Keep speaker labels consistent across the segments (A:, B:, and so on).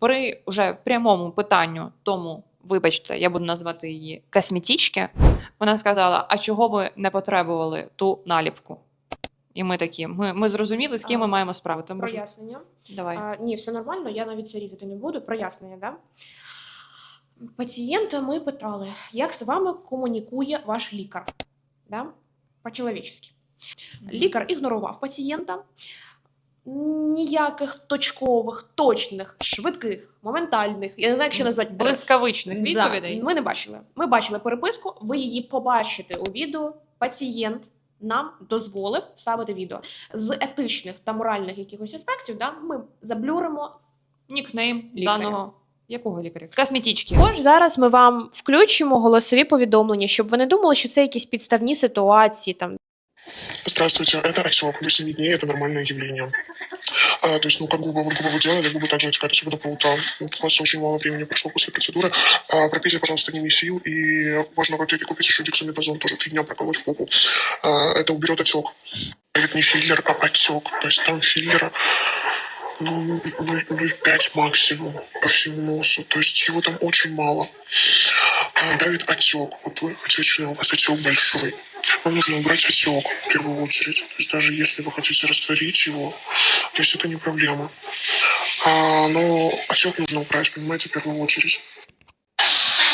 A: при уже прямому питанню тому, вибачте, я буду назвати її косметички, вона сказала: А чого ви не потребували ту наліпку? І ми такі, ми, ми зрозуміли, з ким ми маємо справу. Тому що-
B: Прояснення.
A: Давай.
B: А, ні, все нормально, я навіть це різати не буду. Прояснення, да? Пацієнта ми питали, як з вами комунікує ваш лікар? Да? По-чоловічески. Лікар ігнорував пацієнта. Ніяких точкових, точних, швидких, моментальних, я не знаю, як ще назвати
A: Блискавичних
B: Да,
A: відповідей.
B: ми не бачили. Ми бачили переписку, ви її побачите у відео. Пацієнт нам дозволив вставити відео. З етичних та моральних якихось аспектів, да, ми заблюримо.
A: Нікнейм
B: Лікаря.
A: даного. Якого лікаря? Косметички.
B: Також зараз ми вам включимо голосові повідомлення, щоб ви не думали, що це якісь підставні ситуації. Там
C: Здравствуйте, это отек. До 7 дней это нормальное явление. А, то есть, ну, как губы, губы вы делали, губы также отекают, особенно по утрам. Вот у вас очень мало времени прошло после процедуры. А, пропейте, пожалуйста, немесил, и можно в аптеке купить еще дексаметазон, тоже три дня проколоть в попу. А, это уберет отек. Это не филлер, а отек. То есть там филлера ну, 0,5 максимум по всему носу. То есть его там очень мало. А, давит отек. Вот вы что у вас отек большой. Вам нужно убрать отек в первую очередь. То есть даже если вы хотите растворить его, то есть это не проблема. А, но отек нужно убрать, понимаете, в первую очередь.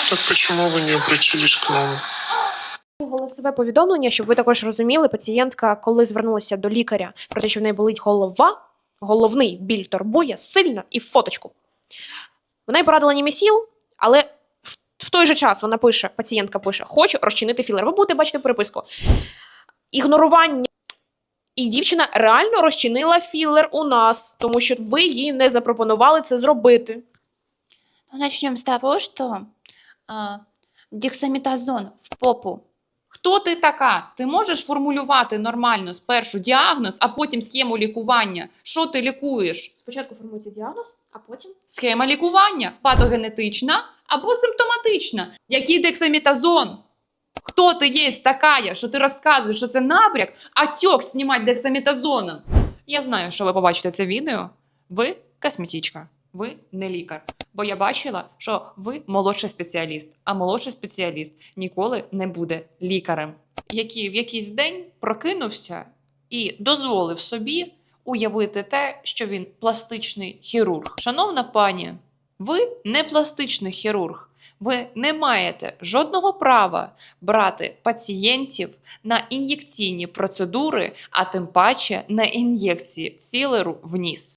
C: Так почему вы не обратились к нам?
B: голосове повідомлення, щоб ви також розуміли, пацієнтка, коли звернулася до лікаря про те, що в неї болить голова, головний біль турбує сильно і фоточку. Вона й порадила німесіл, але в, в той же час вона пише, пацієнтка пише, хочу розчинити філер. Ви будете бачити переписку. Ігнорування. І дівчина реально розчинила філер у нас, тому що ви їй не запропонували це зробити.
D: Ну, начнем с того, что а, дексаметазон в попу.
A: Хто ти така? Ти можеш формулювати нормально спершу діагноз, а потім схему лікування. Що ти лікуєш?
B: Спочатку формується діагноз, а потім
A: Схема лікування патогенетична або симптоматична. Який дексаметазон? Хто ти є така, що ти розказуєш, що це набряк, а тьок знімати дексаметазоном? Я знаю, що ви побачите це відео. Ви косметичка, ви не лікар. Бо я бачила, що ви молодший спеціаліст, а молодший спеціаліст ніколи не буде лікарем, який в якийсь день прокинувся і дозволив собі уявити те, що він пластичний хірург. Шановна пані, ви не пластичний хірург. Ви не маєте жодного права брати пацієнтів на ін'єкційні процедури, а тим паче на ін'єкції філеру в ніс.